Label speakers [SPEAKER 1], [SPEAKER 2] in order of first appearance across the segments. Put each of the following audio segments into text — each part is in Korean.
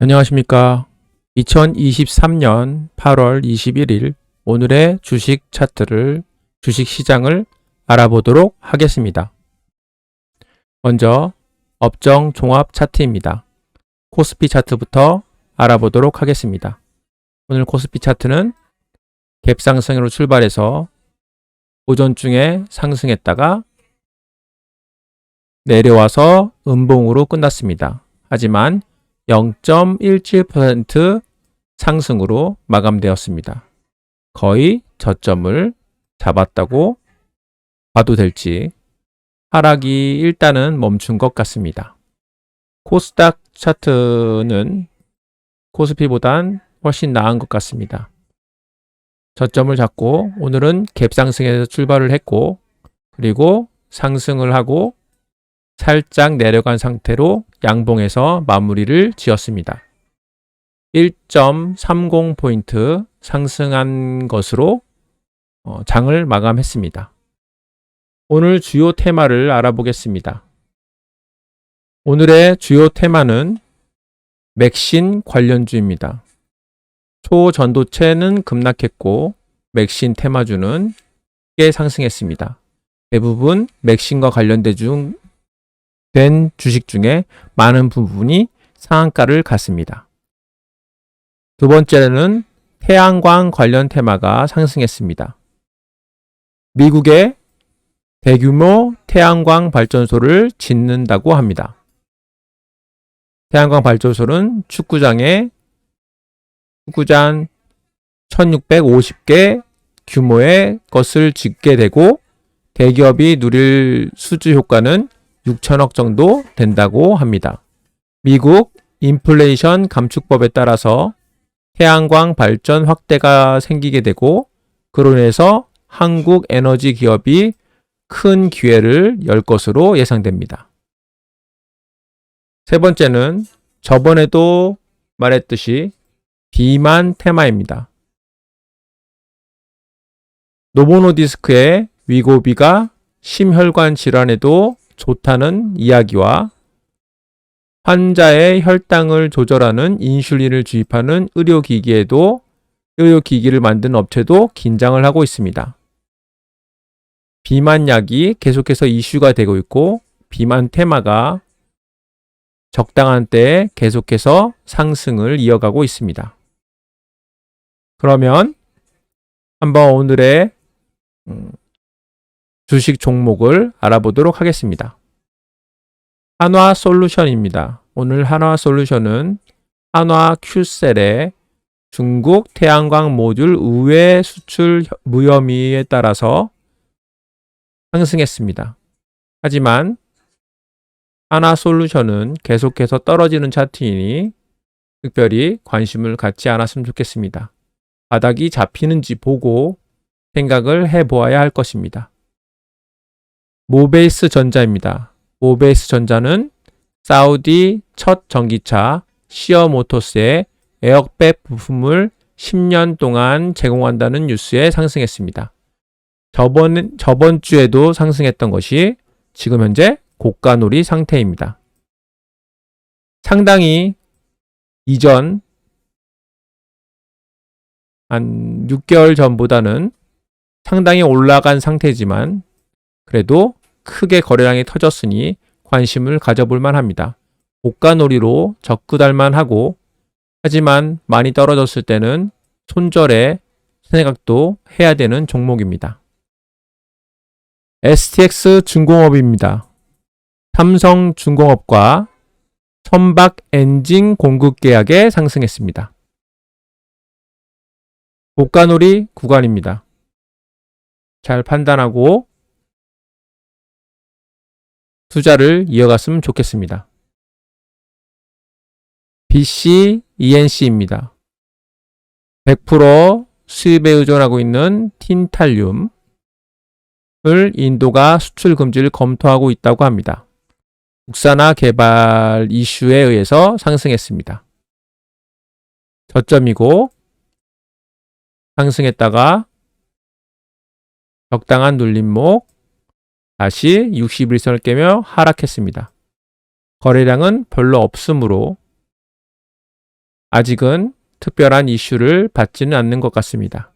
[SPEAKER 1] 안녕하십니까. 2023년 8월 21일 오늘의 주식 차트를, 주식 시장을 알아보도록 하겠습니다. 먼저 업종 종합 차트입니다. 코스피 차트부터 알아보도록 하겠습니다. 오늘 코스피 차트는 갭상승으로 출발해서 오전 중에 상승했다가 내려와서 음봉으로 끝났습니다. 하지만 0.17% 상승으로 마감되었습니다. 거의 저점을 잡았다고 봐도 될지 하락이 일단은 멈춘 것 같습니다. 코스닥 차트는 코스피보단 훨씬 나은 것 같습니다. 저점을 잡고 오늘은 갭상승에서 출발을 했고 그리고 상승을 하고 살짝 내려간 상태로 양봉에서 마무리를 지었습니다. 1.30포인트 상승한 것으로 어, 장을 마감했습니다. 오늘 주요 테마를 알아보겠습니다. 오늘의 주요 테마는 맥신 관련주입니다. 초전도체는 급락했고 맥신 테마주는 꽤 상승했습니다. 대부분 맥신과 관련된 중 된 주식 중에 많은 부분이 상한가를 갔습니다. 두 번째는 태양광 관련 테마가 상승했습니다. 미국의 대규모 태양광 발전소를 짓는다고 합니다. 태양광 발전소는 축구장에 축구장 1650개 규모의 것을 짓게 되고 대기업이 누릴 수주 효과는 6천억 정도 된다고 합니다. 미국 인플레이션 감축법에 따라서 태양광 발전 확대가 생기게 되고 그로 인해서 한국 에너지 기업이 큰 기회를 열 것으로 예상됩니다. 세 번째는 저번에도 말했듯이 비만 테마입니다. 노보노디스크의 위고비가 심혈관 질환에도 좋다는 이야기와 환자의 혈당을 조절하는 인슐린을 주입하는 의료기기에도 의료기기를 만드는 업체도 긴장을 하고 있습니다. 비만약이 계속해서 이슈가 되고 있고 비만 테마가 적당한 때에 계속해서 상승을 이어가고 있습니다. 그러면 한번 오늘의 음, 주식 종목을 알아보도록 하겠습니다. 한화 솔루션입니다. 오늘 한화 솔루션은 한화 큐셀의 중국 태양광 모듈 우회 수출 무혐의에 따라서 상승했습니다. 하지만 한화 솔루션은 계속해서 떨어지는 차트이니 특별히 관심을 갖지 않았으면 좋겠습니다. 바닥이 잡히는지 보고 생각을 해보아야 할 것입니다. 모베이스 전자입니다. 모베이스 전자는 사우디 첫 전기차 시어 모토스의 에어백 부품을 10년 동안 제공한다는 뉴스에 상승했습니다. 저번, 저번 주에도 상승했던 것이 지금 현재 고가놀이 상태입니다. 상당히 이전 한 6개월 전보다는 상당히 올라간 상태지만 그래도 크게 거래량이 터졌으니 관심을 가져볼 만합니다. 고가놀이로 접근할 만 하고 하지만 많이 떨어졌을 때는 손절에 생각도 해야 되는 종목입니다. STX 중공업입니다. 삼성 중공업과 선박 엔진 공급 계약에 상승했습니다. 고가놀이 구간입니다. 잘 판단하고 투자를 이어갔으면 좋겠습니다. BC ENC입니다. 100% 수입에 의존하고 있는 틴탈륨을 인도가 수출 금지를 검토하고 있다고 합니다. 국산화 개발 이슈에 의해서 상승했습니다. 저점이고 상승했다가 적당한 눌림목 다시 61선을 깨며 하락했습니다. 거래량은 별로 없으므로 아직은 특별한 이슈를 받지는 않는 것 같습니다.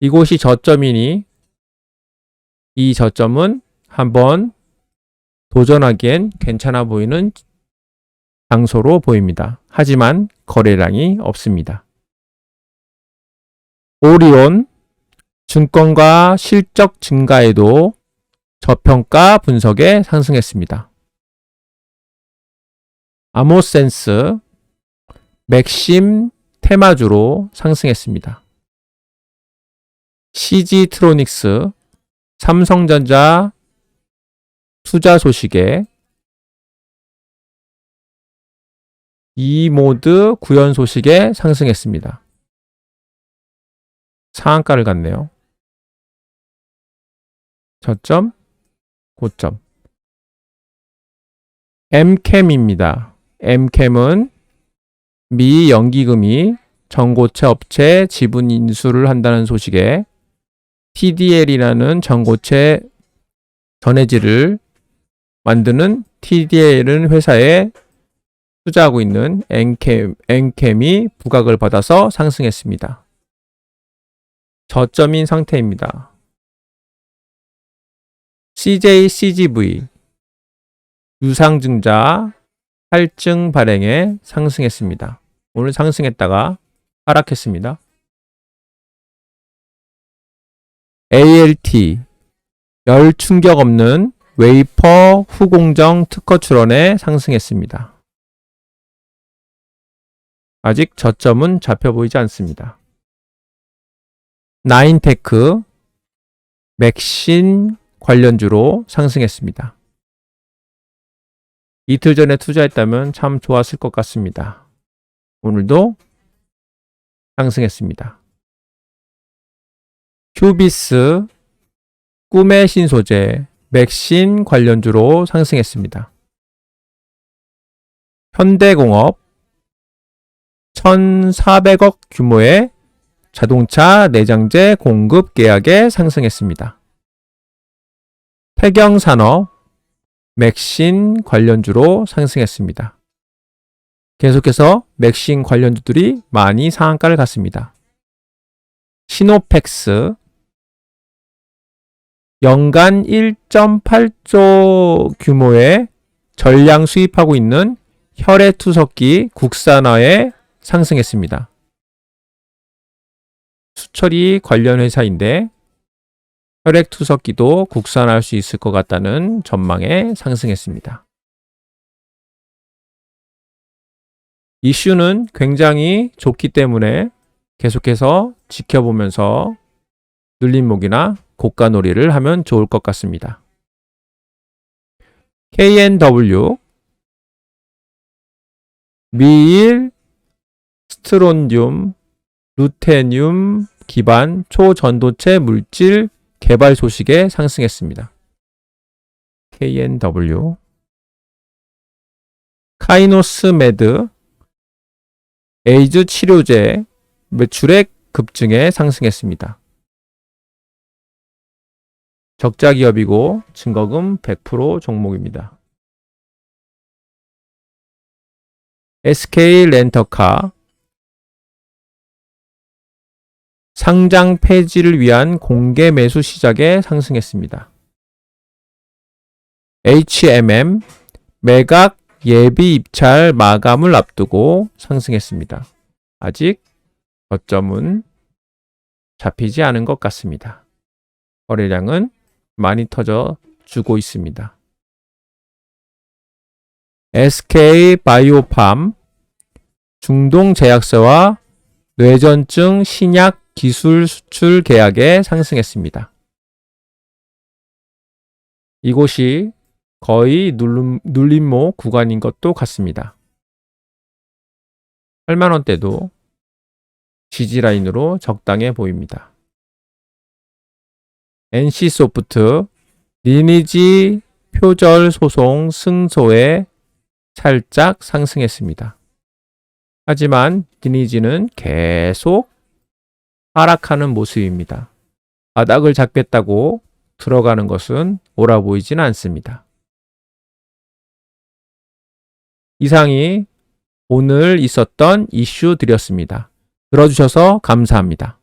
[SPEAKER 1] 이곳이 저점이니 이 저점은 한번 도전하기엔 괜찮아 보이는 장소로 보입니다. 하지만 거래량이 없습니다. 오리온 증권과 실적 증가에도 저평가 분석에 상승했습니다. 아모센스 맥심 테마주로 상승했습니다. CG트로닉스 삼성전자 투자 소식에 이모드 구현 소식에 상승했습니다. 상한가를 갔네요. 저점, 고점. M캠입니다. M캠은 미 연기금이 전고체 업체 지분 인수를 한다는 소식에 TDL이라는 전고체 전해질을 만드는 TDL은 회사에 투자하고 있는 엔캠, 엔캠이 부각을 받아서 상승했습니다. 저점인 상태입니다. CJ CGV 유상증자 할증 발행에 상승했습니다. 오늘 상승했다가 하락했습니다. ALT 열 충격 없는 웨이퍼 후공정 특허 출원에 상승했습니다. 아직 저점은 잡혀 보이지 않습니다. 나인테크 맥신 관련주로 상승했습니다. 이틀 전에 투자했다면 참 좋았을 것 같습니다. 오늘도 상승했습니다. 큐비스 꿈의 신소재 맥신 관련주로 상승했습니다. 현대공업 1,400억 규모의 자동차 내장재 공급 계약에 상승했습니다. 태경산업 맥신 관련주로 상승했습니다. 계속해서 맥신 관련주들이 많이 상한가를 갔습니다. 시노펙스 연간 1.8조 규모의 전량 수입하고 있는 혈액투석기 국산화에 상승했습니다. 수처리 관련 회사인데 혈액투석기도 국산화할 수 있을 것 같다는 전망에 상승했습니다. 이슈는 굉장히 좋기 때문에 계속해서 지켜보면서 눌림목이나 고가놀이를 하면 좋을 것 같습니다. KNW 미일 스트론듐 루테늄 기반 초전도체 물질 개발 소식에 상승했습니다. KNW 카이노스 매드 에이즈 치료제 매출액 급증에 상승했습니다. 적자 기업이고 증거금 100% 종목입니다. SK 렌터카 상장 폐지를 위한 공개 매수 시작에 상승했습니다. HMM 매각 예비 입찰 마감을 앞두고 상승했습니다. 아직 저점은 잡히지 않은 것 같습니다. 거래량은 많이 터져 주고 있습니다. SK 바이오팜 중동 제약사와 뇌전증 신약 기술 수출 계약에 상승했습니다. 이곳이 거의 눌림, 눌림목 구간인 것도 같습니다. 8만원대도 지지라인으로 적당해 보입니다. NC소프트 리니지 표절 소송 승소에 살짝 상승했습니다. 하지만 리니지는 계속 하락하는 모습입니다. 바닥을 잡겠다고 들어가는 것은 옳아 보이지는 않습니다. 이상이 오늘 있었던 이슈 드렸습니다. 들어주셔서 감사합니다.